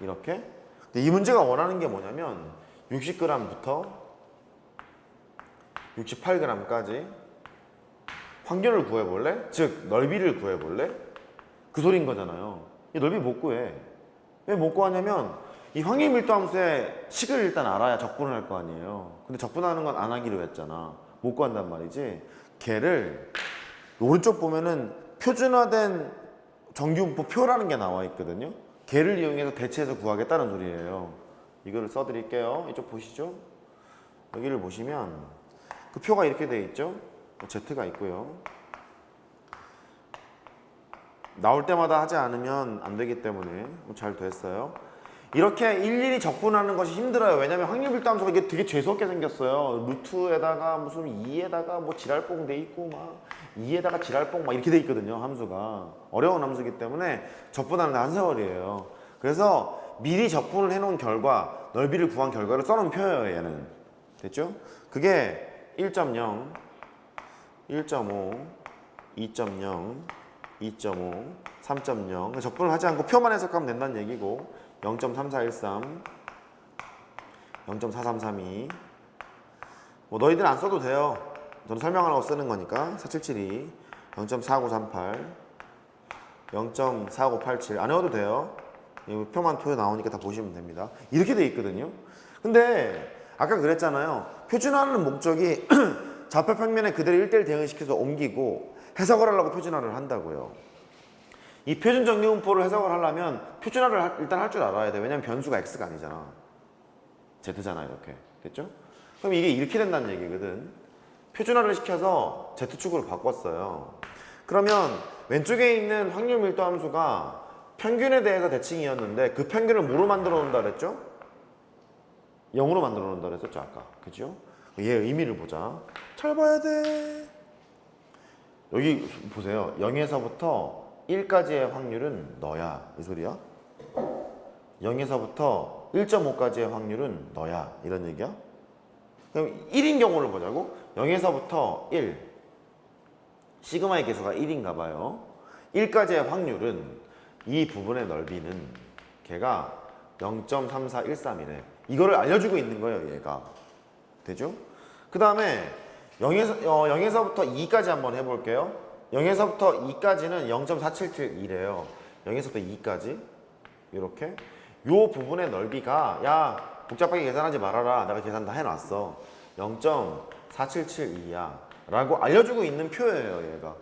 이렇게. 근데 이 문제가 원하는 게 뭐냐면 60g부터 68g까지 확률을 구해볼래? 즉 넓이를 구해볼래? 그 소리인 거잖아요. 이 넓이 못 구해. 왜 못 구하냐면 이 확률 밀도 함수의 식을 일단 알아야 적분을 할 거 아니에요. 근데 적분하는 건 안 하기로 했잖아. 못 구한단 말이지. 걔를 오른쪽 보면은 표준화된 정규분포 표라는 게 나와 있거든요. 걔를 이용해서 대체해서 구하겠다는 소리예요. 이거를 써드릴게요. 이쪽 보시죠. 여기를 보시면 그 표가 이렇게 돼 있죠. Z가 있고요. 나올 때마다 하지 않으면 안 되기 때문에 잘 됐어요. 이렇게 일일이 적분하는 것이 힘들어요. 왜냐면 확률 빌도 함수가 이게 되게 재수없게 생겼어요. 루트에다가 무슨 2에다가 뭐 지랄뽕 돼 있고 막 2에다가 지랄뽕 막 이렇게 돼 있거든요. 함수가. 어려운 함수기 때문에 적분하는 게한 세월이에요. 그래서 미리 적분을 해놓은 결과 넓이를 구한 결과를 써놓은 표예요. 얘는. 됐죠? 그게 1.0 1.5, 2.0, 2.5, 3.0 적분을 하지 않고 표만 해석하면 된다는 얘기고 0.3413, 0.4332. 뭐 너희들 안 써도 돼요. 저는 설명하라고 쓰는 거니까 4772, 0.4938, 0.4987안 외워도 돼요. 이 표만 표에 나오니까 다 보시면 됩니다. 이렇게 돼 있거든요. 근데 아까 그랬잖아요. 표준화하는 목적이 좌표 평면에 그대로 1대1 대응시켜서 옮기고 해석을 하려고 표준화를 한다고요. 이 표준 정리분포를 해석을 하려면 표준화를 할- 일단 할 줄 알아야 돼. 왜냐면 변수가 x가 아니잖아. z잖아 이렇게. 됐죠? 그럼 이게 이렇게 된다는 얘기거든. 표준화를 시켜서 z축으로 바꿨어요. 그러면 왼쪽에 있는 확률 밀도 함수가 평균에 대해서 대칭이었는데 그 평균을 뭐로 만들어 놓는다 그랬죠? 0으로 만들어 놓는다 그랬었죠 아까. 그죠? 얘 의미를 보자. 잘 봐야 돼. 여기 보세요. 0에서부터 1까지의 확률은 너야. 이 소리야? 0에서부터 1.5까지의 확률은 너야. 이런 얘기야? 그럼 1인 경우를 보자고. 0에서부터 1. 시그마의 개수가 1인가 봐요. 1까지의 확률은 이 부분의 넓이는 걔가 0.3413이래. 이거를 알려주고 있는 거예요, 얘가. 되죠? 그 다음에 0에서, 어, 0에서부터 2까지 한번 해볼게요. 0에서부터 2까지는 0.477이래요. 0에서부터 2까지. 이렇게. 요 부분의 넓이가, 야, 복잡하게 계산하지 말아라. 내가 계산 다 해놨어. 0.4772야. 라고 알려주고 있는 표예요, 얘가.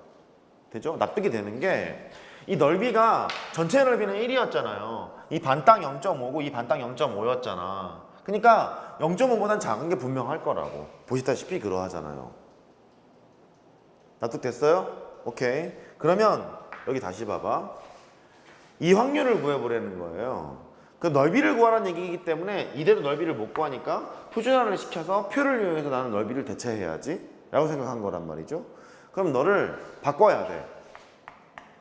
되죠? 납득이 되는 게, 이 넓이가, 전체 넓이는 1이었잖아요. 이 반땅 0.5고 이 반땅 0.5였잖아. 그러니까 0.5보단 작은 게 분명할 거라고. 보시다시피 그러하잖아요. 납득됐어요? 오케이. 그러면 여기 다시 봐봐. 이 확률을 구해보라는 거예요. 그 넓이를 구하라는 얘기이기 때문에 이대로 넓이를 못 구하니까 표준화를 시켜서 표를 이용해서 나는 넓이를 대체해야지 라고 생각한 거란 말이죠. 그럼 너를 바꿔야 돼.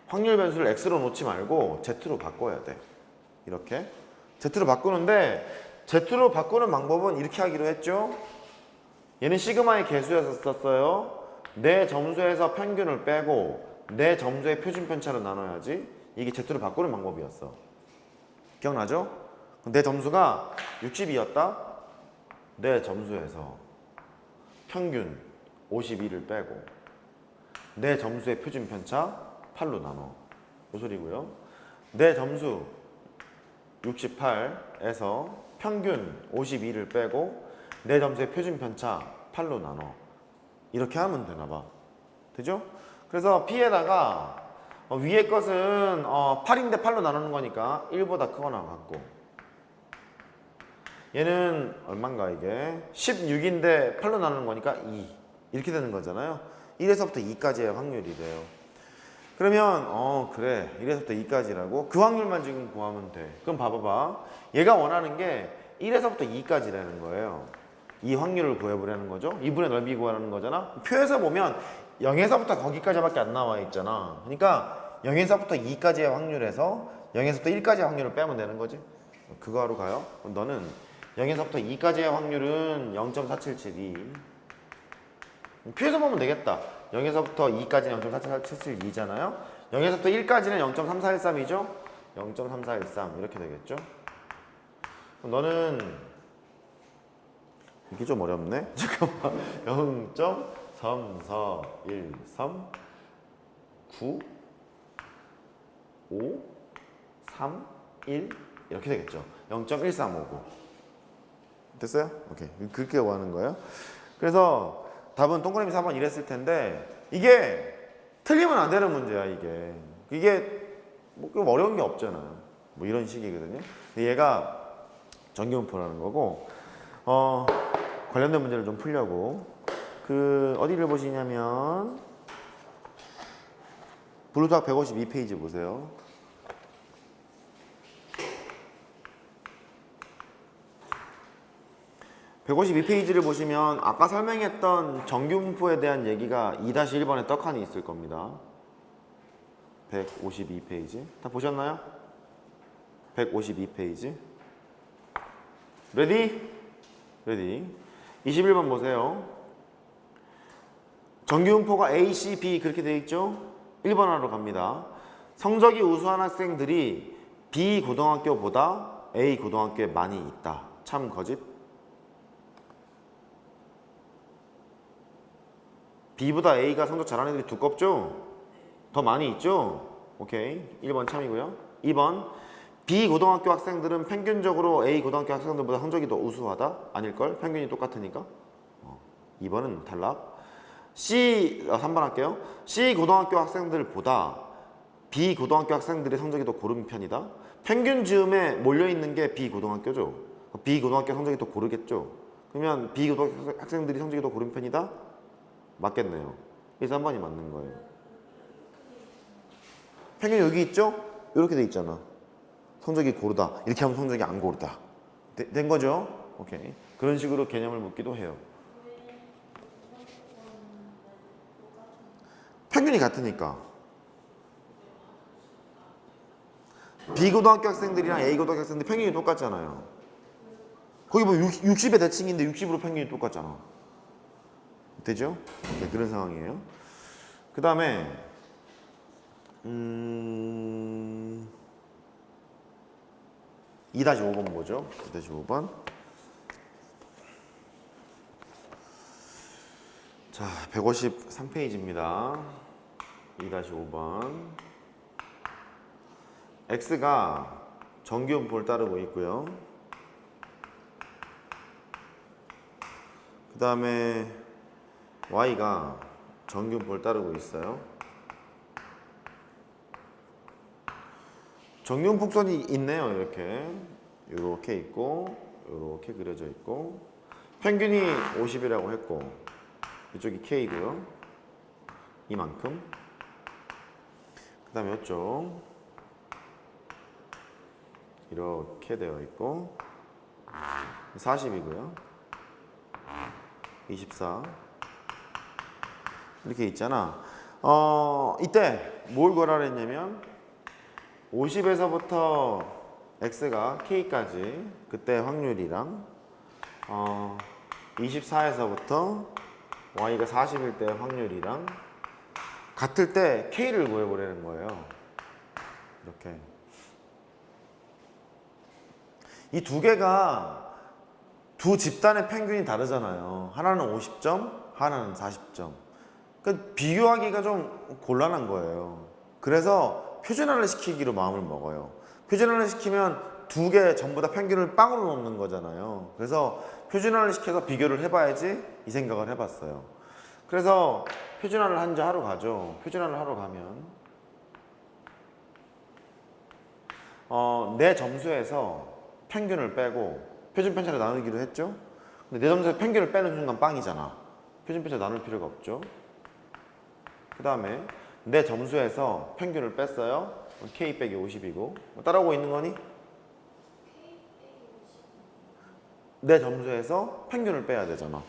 확률 변수를 x로 놓지 말고 z로 바꿔야 돼. 이렇게. z로 바꾸는데 z로 바꾸는 방법은 이렇게 하기로 했죠. 얘는 시그마의 개수였었어요. 내 점수에서 평균을 빼고 내 점수의 표준 편차로 나눠야지. 이게 z로 바꾸는 방법이었어. 기억나죠? 내 점수가 60이었다. 내 점수에서 평균 52를 빼고 내 점수의 표준 편차 8로 나눠. 그 소리고요. 내 점수 68에서 평균 52를 빼고 내 점수의 표준 편차 8로 나눠. 이렇게 하면 되나 봐. 되죠? 그래서 P에다가 어, 위에 것은 어, 8인데 8로 나누는 거니까 1보다 크거나 같고. 얘는 얼마인가 이게? 16인데 8로 나누는 거니까 2 이렇게 되는 거잖아요. 1에서부터 2까지의 확률이래요. 그러면 어 그래. 1에서부터 2까지라고? 그 확률만 지금 구하면 돼. 그럼 봐봐봐. 얘가 원하는 게 1에서부터 2까지라는 거예요 이 확률을 구해보려는 거죠 2분의 넓이 구하라는 거잖아 표에서 보면 0에서부터 거기까지밖에 안 나와 있잖아 그러니까 0에서부터 2까지의 확률에서 0에서부터 1까지의 확률을 빼면 되는 거지 그거 하러 가요 그럼 너는 0에서부터 2까지의 확률은 0.4772 표에서 보면 되겠다. 0에서부터 2까지는 0.4772잖아요. 0에서부터 1까지는 0.3413이죠. 0.3413 이렇게 되겠죠. 너는 이게 좀 어렵네. 잠깐만. 0.3413 9 5 3 1 이렇게 되겠죠. 0.1359 됐어요? 오케이. 그렇게 구하는 거예요. 그래서 답은 동그라미 4번 이랬을 텐데 이게 틀리면 안 되는 문제야 이게. 이게 뭐좀 어려운 게 없잖아요. 뭐 이런 식이거든요. 얘가 정규분포라는 거고 어, 관련된 문제를 좀 풀려고 그 어디를 보시냐면 블루탁 152페이지 보세요. (152페이지를) 보시면 아까 설명했던 정규분포에 대한 얘기가 2-1번에 떡하니 있을 겁니다. 152페이지. 다 보셨나요? 152페이지. 레디? 레디. 21번 보세요. 정규분포가 A, C, B 그렇게 되어 있죠? 1번 하러 갑니다. 성적이 우수한 학생들이 B 고등학교보다 A 고등학교에 많이 있다. 참 거짓? B보다 A가 성적 잘하는 애들이 두껍죠? 더 많이 있죠? 오케이. 1번 참이고요. 2번 B 고등학교 학생들은 평균적으로 A 고등학교 학생들보다 성적이 더 우수하다? 아닐걸? 평균이 똑같으니까. 어, 2번은 탈락. C, 아, 3번 할게요. C 고등학교 학생들보다 B 고등학교 학생들의 성적이 더 고른 편이다? 평균 즈음에 몰려있는 게 B 고등학교죠. B 고등학교 성적이 더 고르겠죠. 그러면 B 고등학교 학생들이 성적이 더 고른 편이다? 맞겠네요. 그래서 3번이 맞는 거예요. 평균 여기 있죠? 이렇게 돼 있잖아. 성적이 고르다. 이렇게 하면 성적이 안 고르다. 되- 된 거죠? 오케이. 그런 식으로 개념을 묻기도 해요. 평균이 같으니까. B 고등학교 학생들이랑 A 고등학교 학생들 평균이 똑같잖아요. 거기 뭐 60, 의 대칭인데 60으로 평균이 똑같잖아. 되죠? 네, 그런 상황이에요. 그 다음에 음... 2-5번 보죠. 2-5번. 자, 153페이지입니다. 2-5번. x가 정규분포를 따르고 있고요. 그 다음에 y가 정규분포를 따르고 있어요. 정규 폭선이 있네요 이렇게. 이렇게 있고 이렇게 그려져 있고. 평균이 50이라고 했고 이쪽이 K고요. 이만큼. 그 다음에 이쪽. 이렇게 되어 있고 40이고요. 24 이렇게 있잖아. 어 이때 뭘 구하라 했냐면 50에서부터 x가 k까지 그때 확률이랑 어, 24에서부터 y가 40일 때 확률이랑 같을 때 k를 구해보려는 거예요. 이렇게 이 두 개가 두 집단의 평균이 다르잖아요. 하나는 50점, 하나는 40점. 그러니까 비교하기가 좀 곤란한 거예요. 그래서 표준화를 시키기로 마음을 먹어요. 표준화를 시키면 두 개 전부 다 평균을 빵으로 놓는 거잖아요. 그래서 표준화를 시켜서 비교를 해봐야지 이 생각을 해봤어요. 그래서 표준화를 한지 하러 가죠. 표준화를 하러 가면 어, 내 점수에서 평균을 빼고 표준 편차를 나누기로 했죠. 근데 내 점수에서 평균을 빼는 순간 빵이잖아. 표준 편차 나눌 필요가 없죠. 그 다음에 내 점수에서 평균을 뺐어요. K 빼기 50이고 따라오고 있는 거니? 내 점수에서 평균을 빼야 되잖아.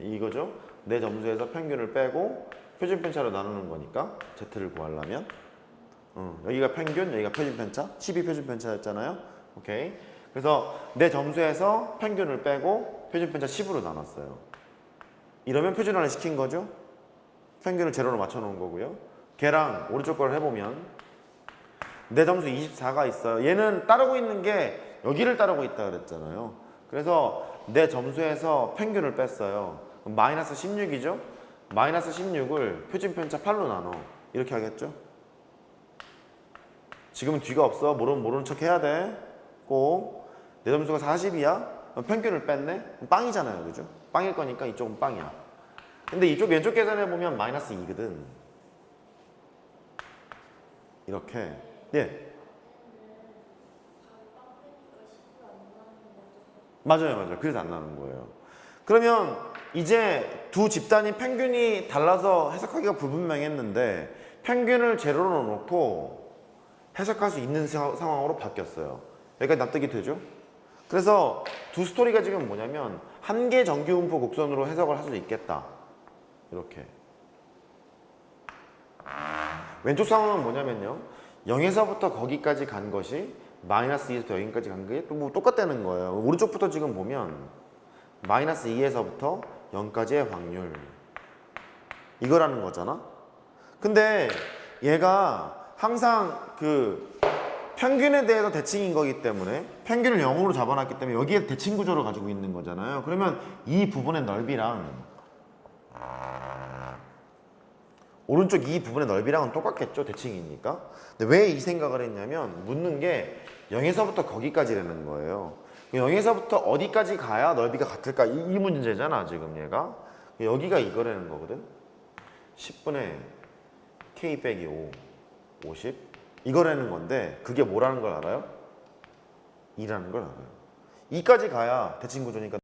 이거죠. 내 점수에서 평균을 빼고 표준 편차로 나누는 거니까 Z를 구하려면 어, 여기가 평균, 여기가 표준 편차, 12 표준 편차였잖아요. 오케이. 그래서 내 점수에서 평균을 빼고 표준 편차 10으로 나눴어요. 이러면 표준화를 시킨 거죠. 평균을 제로로 맞춰 놓은 거고요. 걔랑 오른쪽 걸 해보면 내 점수 24가 있어요. 얘는 따르고 있는 게 여기를 따르고 있다 그랬잖아요. 그래서 내 점수에서 평균을 뺐어요. 마이너스 16이죠? 마이너스 16을 표준 편차 8로 나눠. 이렇게 하겠죠? 지금은 뒤가 없어. 모르는 모르는 척 해야 돼. 꼭. 내 점수가 40이야? 평균을 뺐네? 빵이잖아요. 그죠? 빵일 거니까 이쪽은 빵이야. 근데 이쪽 왼쪽 계산해 보면 마이너스 2거든. 이렇게. 예. 맞아요, 맞아요. 그래서 안 나는 거예요. 그러면 이제 두 집단이 평균이 달라서 해석하기가 불분명했는데 평균을 제로로 넣어놓고 해석할 수 있는 사- 상황으로 바뀌었어요. 여기까지 납득이 되죠? 그래서 두 스토리가 지금 뭐냐면 한 개 정규분포 곡선으로 해석을 할 수도 있겠다. 이렇게. 왼쪽 상황은 뭐냐면요. 0에서부터 거기까지 간 것이 마이너스 2에서부터 여기까지 간 게 또 뭐 똑같다는 거예요. 오른쪽부터 지금 보면 마이너스 2에서부터 0까지의 확률 이거라는 거잖아. 근데 얘가 항상 그 평균에 대해서 대칭인 거기 때문에 평균을 0으로 잡아놨기 때문에 여기에 대칭 구조를 가지고 있는 거잖아요. 그러면 이 부분의 넓이랑 오른쪽 이 부분의 넓이랑은 똑같겠죠 대칭이니까. 근데 왜 이 생각을 했냐면 묻는 게 0에서부터 거기까지라는 거예요. 0에서부터 어디까지 가야 넓이가 같을까? 이, 이 문제잖아 지금 얘가. 여기가 이거라는 거거든. 10분의 k 빼기 5 50 이거라는 건데 그게 뭐라는 걸 알아요? 2라는 걸 알아요. 2까지 가야 대칭 구조니까